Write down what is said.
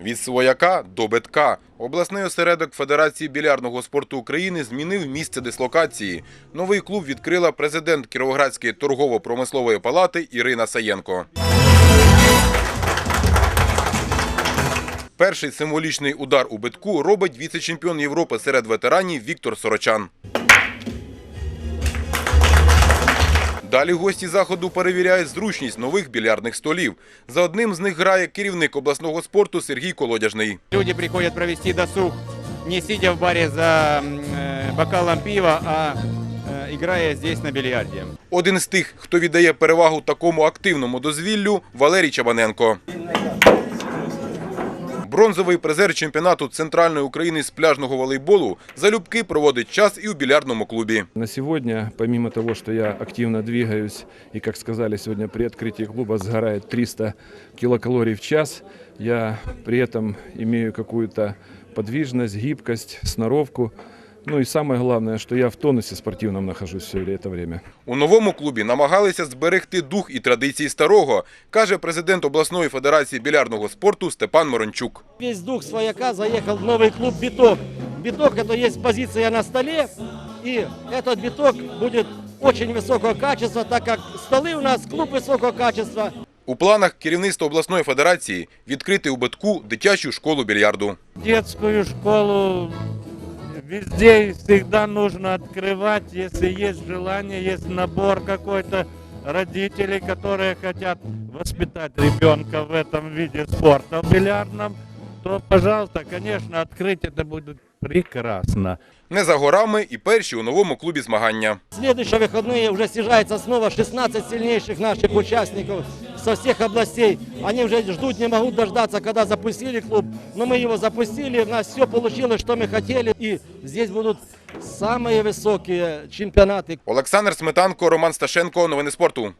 Від свояка до битка. Обласний осередок Федерації білярдного спорту України змінив місце дислокації. Новий клуб відкрила президент Кіровоградської торгово-промислової палати Ірина Саєнко. Перший символічний удар у битку робить віце-чемпіон Європи серед ветеранів Віктор Сорочан. Далі гості заходу перевіряють зручність нових більярдних столів. За одним з них грає керівник обласного спорту Сергій Колодяжний. Люди приходять провести досуг, не сидя в барі за э, бокалом пива, а грає играя здесь на більярді. Один з тих, хто віддає перевагу такому активному дозвіллю – Валерій Чабаненко. Бронзовий призер чемпіонату Центральної України з пляжного волейболу залюбки проводить час і у більярдному клубі. На сегодня, помимо того, что я активно двигаюсь, и, как сказали сегодня, при открытии клуба сгорает 300 килокалорий в час, я при этом имею какую-то подвижность, гибкость, сноровку. Ну и самое главное, что я в тонусе спортивном нахожусь все это время. У новому клубі намагалися зберегти дух і традиції старого, каже президент обласної федерації білярдного спорту Степан Морончук. Весь дух свояка заехал в новый клуб «Биток». «Биток» — это есть позиция на столе, и этот «Биток» будет очень высокого качества, так как столы у нас клуб высокого качества. У планах керівництва обласної федерації відкрити у Битку дитячу школу більярду. детскую школу везде и всегда нужно открывать, если есть желание, есть набор какой-то родителей, которые хотят воспитать ребенка в этом виде спорта, в бильярдном, то, пожалуйста, конечно, открыть это будет прекрасно. Не за горами і перші у новому клубі змагання. В следующие выходные уже съезжается снова 16 сильнейших наших участников со всех областей. Они уже ждут, не могут дождаться, когда запустили клуб. Но мы его запустили, у нас все получилось, что мы хотели. И здесь будут самые высокие чемпионаты Олександр Сметанко, Роман Сташенко. Новини спорту.